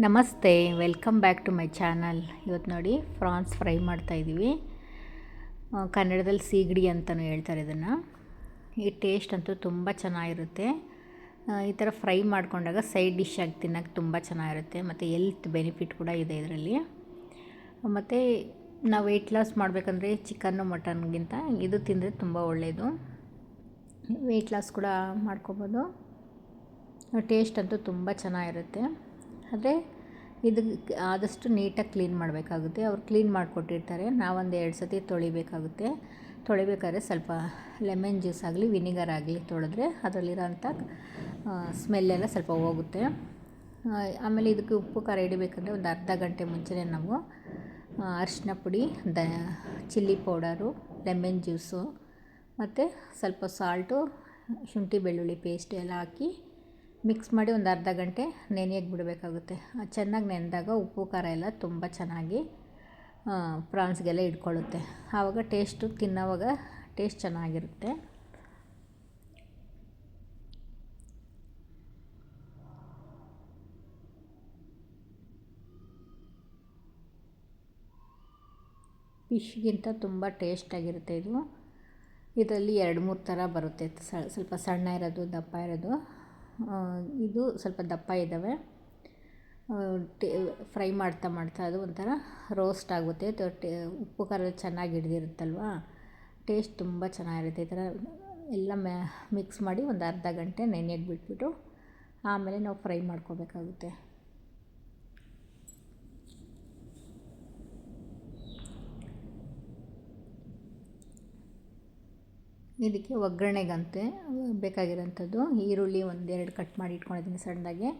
ನಮಸ್ತೆ welcome back to my channel ಇವತ್ತು ನೋಡಿ ಫ್ರಾನ್ಸ್ ಫ್ರೈ ಮಾಡ್ತಾಯಿದ್ದೀವಿ ಕನ್ನಡದಲ್ಲಿ ಸೀಗಡಿ ಅಂತಲೂ ಹೇಳ್ತಾರೆ ಇದನ್ನು. ಈ ಟೇಸ್ಟ್ ಅಂತೂ ತುಂಬ ಚೆನ್ನಾಗಿರುತ್ತೆ. ಈ ಥರ ಫ್ರೈ ಮಾಡಿಕೊಂಡಾಗ ಸೈಡ್ ಡಿಶ್ ಆಗಿ ತಿನ್ನೋಕ್ಕೆ ತುಂಬ ಚೆನ್ನಾಗಿರುತ್ತೆ. ಮತ್ತು ಎಲ್ತ್ ಬೆನಿಫಿಟ್ ಕೂಡ ಇದೆ ಇದರಲ್ಲಿ. ಮತ್ತು ನಾವು ವೆಯ್ಟ್ ಲಾಸ್ ಮಾಡಬೇಕಂದ್ರೆ ಚಿಕನ್ನು ಮಟನ್ಗಿಂತ ಇದು ತಿಂದರೆ ತುಂಬ ಒಳ್ಳೆಯದು ವೆಯ್ಟ್ ಲಾಸ್ ಕೂಡ ಮಾಡ್ಕೊಬೋದು. ಟೇಸ್ಟ್ ಅಂತೂ ತುಂಬ ಚೆನ್ನಾಗಿರುತ್ತೆ. ಆದರೆ ಇದು ಆದಷ್ಟು ನೀಟಾಗಿ ಕ್ಲೀನ್ ಮಾಡಬೇಕಾಗುತ್ತೆ. ಅವ್ರು ಕ್ಲೀನ್ ಮಾಡಿಕೊಟ್ಟಿರ್ತಾರೆ. ನಾವೊಂದು ಎರಡು ಸತಿ ತೊಳಿಬೇಕಾಗುತ್ತೆ. ತೊಳಿಬೇಕಾದ್ರೆ ಸ್ವಲ್ಪ ಲೆಮನ್ ಜ್ಯೂಸ್ ಆಗಲಿ, ವಿನಿಗರ್ ಆಗಲಿ ತೊಳೆದ್ರೆ ಅದರಲ್ಲಿರೋಂಥ ಸ್ಮೆಲ್ಲೆಲ್ಲ ಸ್ವಲ್ಪ ಹೋಗುತ್ತೆ. ಆಮೇಲೆ ಇದಕ್ಕೆ ಉಪ್ಪು, ಖಾರ ಹಿಡಿಬೇಕಂದ್ರೆ ಒಂದು ಅರ್ಧ ಗಂಟೆ ಮುಂಚೆನೇ ನಾವು ಅರಿಶಿನ ಪುಡಿ, ದ, ಚಿಲ್ಲಿ ಪೌಡರು, ಲೆಮನ್ ಜ್ಯೂಸು, ಮತ್ತು ಸ್ವಲ್ಪ ಸಾಲ್ಟು, ಶುಂಠಿ ಬೆಳ್ಳುಳ್ಳಿ ಪೇಸ್ಟ್ ಎಲ್ಲ ಹಾಕಿ ಮಿಕ್ಸ್ ಮಾಡಿ ಒಂದು ಅರ್ಧ ಗಂಟೆ ನೆನೆಯಕ್ಕೆ ಬಿಡಬೇಕಾಗುತ್ತೆ. ಚೆನ್ನಾಗಿ ನೆನೆದಾಗ ಉಪ್ಪು, ಖಾರ ಎಲ್ಲ ತುಂಬ ಚೆನ್ನಾಗಿ ಪ್ರಾನ್ಸ್ಗೆಲ್ಲ ಇಟ್ಕೊಳ್ಳುತ್ತೆ. ಆವಾಗ ಟೇಸ್ಟು ತಿನ್ನೋವಾಗ ಟೇಸ್ಟ್ ಚೆನ್ನಾಗಿರುತ್ತೆ. ಫಿಶ್ಗಿಂತ ತುಂಬ ಟೇಸ್ಟಾಗಿರುತ್ತೆ ಇದು. ಇದರಲ್ಲಿ ಎರಡು, ಮೂರು ಥರ ಬರುತ್ತೆ. ಸ್ವಲ್ಪ ಸಣ್ಣ ಇರೋದು, ದಪ್ಪ ಇರೋದು. ಇದು ಸ್ವಲ್ಪ ದಪ್ಪ ಇದ್ದಾವೆ. ಟೇ, ಫ್ರೈ ಮಾಡ್ತಾ ಮಾಡ್ತಾ ಅದು ಒಂಥರ ರೋಸ್ಟ್ ಆಗುತ್ತೆ. ಉಪ್ಪು ಖಾರ ಚೆನ್ನಾಗಿ ಹಿಡ್ದಿರುತ್ತಲ್ವ? ಟೇಸ್ಟ್ ತುಂಬ ಚೆನ್ನಾಗಿರುತ್ತೆ ಈ ಥರ. ಎಲ್ಲ ಮಿಕ್ಸ್ ಮಾಡಿ ಒಂದು ಅರ್ಧ ಗಂಟೆ ನೆನೆಯಕ್ಕೆ ಬಿಟ್ಬಿಟ್ಟು ಆಮೇಲೆ ನಾವು ಫ್ರೈ ಮಾಡ್ಕೋಬೇಕಾಗುತ್ತೆ. ಇದಕ್ಕೆ ಒಗ್ಗರಣೆಗಂತೆ ಬೇಕಾಗಿರೋಂಥದ್ದು. ಈರುಳ್ಳಿ ಒಂದೆರಡು ಕಟ್ ಮಾಡಿ ಇಟ್ಕೊಂಡಿದ್ದೀನಿ ಸಣ್ಣದಾಗೆ.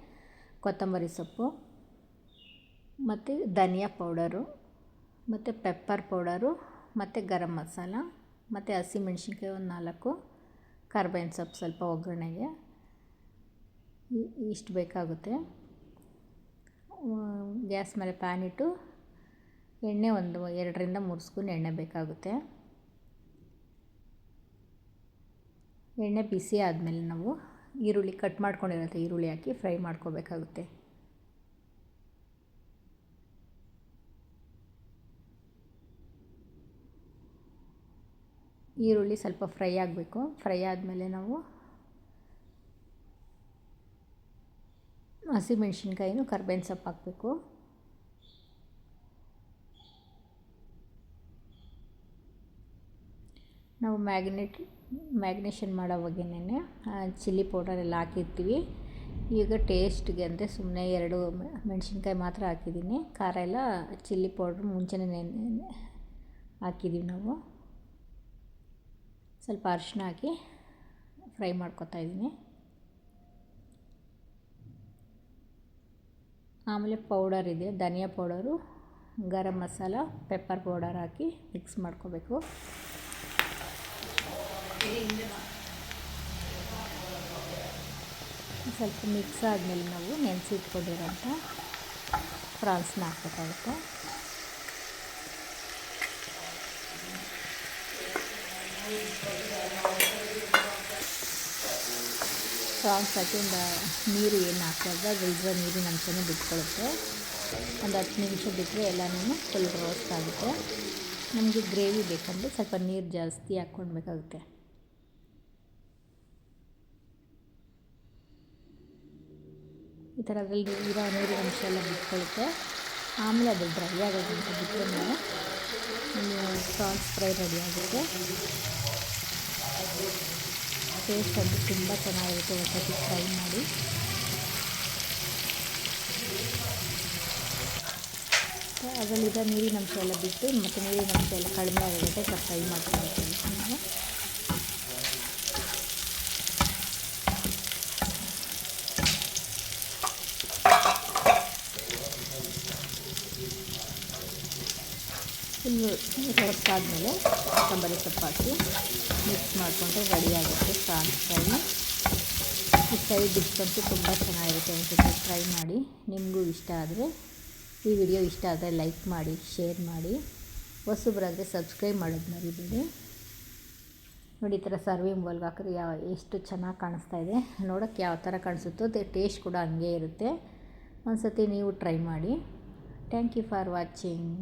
ಕೊತ್ತಂಬರಿ ಸೊಪ್ಪು. ಮತ್ತು ಧನಿಯಾ ಪೌಡರು. ಮತ್ತು ಪೆಪ್ಪರ್ ಪೌಡರು. ಮತ್ತು ಗರಂ ಮಸಾಲ. ಮತ್ತು ಹಸಿಮೆಣ್ಸಿನ್ಕಾಯಿ ಒಂದು ನಾಲ್ಕು. ಕರ್ಬೇವಿನ ಸೊಪ್ಪು ಸ್ವಲ್ಪ ಒಗ್ಗರಣೆಗೆ. ಇಷ್ಟು ಬೇಕಾಗುತ್ತೆ. ಗ್ಯಾಸ್ ಮೇಲೆ ಪ್ಯಾನ್ ಇಟ್ಟು ಎಣ್ಣೆ ಒಂದು ಎರಡರಿಂದ ಮೂರು ಸ್ಪೂನ್ ಎಣ್ಣೆ ಬೇಕಾಗುತ್ತೆ. ಎಣ್ಣೆ ಬಿಸಿ ಆದಮೇಲೆ ನಾವು ಈರುಳ್ಳಿ ಕಟ್ ಮಾಡ್ಕೊಂಡಿರೋಂಥ ಈರುಳ್ಳಿ ಹಾಕಿ ಫ್ರೈ ಮಾಡ್ಕೋಬೇಕಾಗುತ್ತೆ. ಈರುಳ್ಳಿ ಸ್ವಲ್ಪ ಫ್ರೈ ಆಗಬೇಕು. ಫ್ರೈ ಆದಮೇಲೆ ನಾವು ಹಸಿಮೆಣ್ಸಿನ್ಕಾಯಿನೂ ಕರ್ಬೇವಿನ ಸೊಪ್ಪು ಹಾಕಬೇಕು. ನಾವು ಮ್ಯಾಗ್ನೇಟ್ ಮ್ಯಾಗ್ನೇಷನ್ ಮಾಡೋವಾಗೇನೆ ಚಿಲ್ಲಿ ಪೌಡರ್ ಎಲ್ಲ ಹಾಕಿರ್ತೀವಿ. ಈಗ ಟೇಸ್ಟ್ಗೆ ಅಂದರೆ ಸುಮ್ಮನೆ ಎರಡು ಮೆಣಸಿನ್ಕಾಯಿ ಮಾತ್ರ ಹಾಕಿದ್ದೀನಿ. ಖಾರ ಎಲ್ಲ ಚಿಲ್ಲಿ ಪೌಡ್ರ್ ಮುಂಚೆನೇ ನೆನೆ ಹಾಕಿದ್ದೀವಿ ನಾವು. ಸ್ವಲ್ಪ ಅರಿಶಿನ ಹಾಕಿ ಫ್ರೈ ಮಾಡ್ಕೊತಾ ಇದ್ದೀನಿ. ಆಮೇಲೆ ಪೌಡರ್ ಇದೆ, ಧನಿಯಾ powder, garam masala, pepper powder ಹಾಕಿ ಮಿಕ್ಸ್ ಮಾಡ್ಕೋಬೇಕು. ಸ್ವಲ್ಪ ಮಿಕ್ಸ್ ಆದಮೇಲೆ ನಾವು ನೆನೆಸಿಟ್ಕೊಂಡಿರೋಂಥ ಫ್ರಾನ್ಸ್ನ ಹಾಕ್ಬೇಕಾಗುತ್ತೆ. ಫ್ರಾನ್ಸ್ ಒಂದು ನೀರು ಏನು ಹಾಕಿದ್ರೆ ಅದ್ರಲ್ಲಿರೋ ನೀರಿನ ಅಂಶನೂ ಬಿಟ್ಕೊಳ್ಳುತ್ತೆ ಒಂದು ಹತ್ತು ನಿಮಿಷ ಬಿಟ್ಟರೆ ಎಲ್ಲನೂ ಫುಲ್ ರೋಸ್ಟ್ ಆಗುತ್ತೆ. ನಮಗೆ ಗ್ರೇವಿ ಬೇಕಂದರೆ ಸ್ವಲ್ಪ ನೀರು ಜಾಸ್ತಿ ಹಾಕ್ಕೊಳ್ಬೇಕಾಗುತ್ತೆ ಈ ಥರ ಅದರಲ್ಲಿ ಇರೋ ನೀರಿನ ಅಂಶ ಎಲ್ಲ ಬಿಟ್ಕೊಳ್ಳುತ್ತೆ ಆಮೇಲೆ ಅದು ಡ್ರೈ ಆಗೋದಂತ ಬಿಟ್ಟರೆ ನಾನು ಪ್ರಾನ್ಸ್ ಫ್ರೈ ರೆಡಿ ಆಗುತ್ತೆ. ಟೇಸ್ಟ್ ಅದು ತುಂಬ ಚೆನ್ನಾಗಿರುತ್ತೆ ಒಂದ್ಸತಿ ಫ್ರೈ ಮಾಡಿ. ಅದರಲ್ಲಿರೋ ನೀರಿನ ಅಂಶ ಎಲ್ಲ ಬಿಟ್ಟು ಮತ್ತು ನೀರಿನ ಅಂಶ ಎಲ್ಲ ಕಡಿಮೆ ಆಗಿರುತ್ತೆ ಸ್ವಲ್ಪ ಫ್ರೈ ಮಾಡ್ಕೊಳ್ತೀವಿ ನಾವು ಕರೆಕ್ಟಾದಮೇಲೆ ಕೊತ್ತಂಬರಿ ಸೊಪ್ಪು ಹಾಕಿ ಮಿಕ್ಸ್ ಮಾಡಿಕೊಂಡ್ರೆ ರೆಡಿಯಾಗುತ್ತೆ ಫ್ರಾನ್ಸ್ ಫ್ರೈನು ಈ ಫ್ರೈ ಡಿಶ್ ಅಂತೂ ತುಂಬ ಚೆನ್ನಾಗಿರುತ್ತೆ ಒಂದ್ಸತಿ ಟ್ರೈ ಮಾಡಿ. ನಿಮಗೂ ಇಷ್ಟ ಆದರೆ ಈ ವಿಡಿಯೋ ಇಷ್ಟ ಆದರೆ ಲೈಕ್ ಮಾಡಿ ಶೇರ್ ಮಾಡಿ. ಹೊಸಬ್ರಾದರೆ ಸಬ್ಸ್ಕ್ರೈಬ್ ಮಾಡೋದು ಮರಿಬೇಡಿ. ನೋಡಿ, ಈ ಥರ ಸರ್ವಿಂಗ್ ಬೌಲ್ಗೆ ಹಾಕಿದ್ರೆ ಯಾವ, ಎಷ್ಟು ಚೆನ್ನಾಗಿ ಕಾಣಿಸ್ತಾ ಇದೆ. ನೋಡೋಕ್ಕೆ ಯಾವ ಥರ ಕಾಣಿಸುತ್ತೋ ಅದೇ ಟೇಸ್ಟ್ ಕೂಡ ಹಂಗೆ ಇರುತ್ತೆ. ಒಂದು ಸತಿ ನೀವು ಟ್ರೈ ಮಾಡಿ. Thank you for watching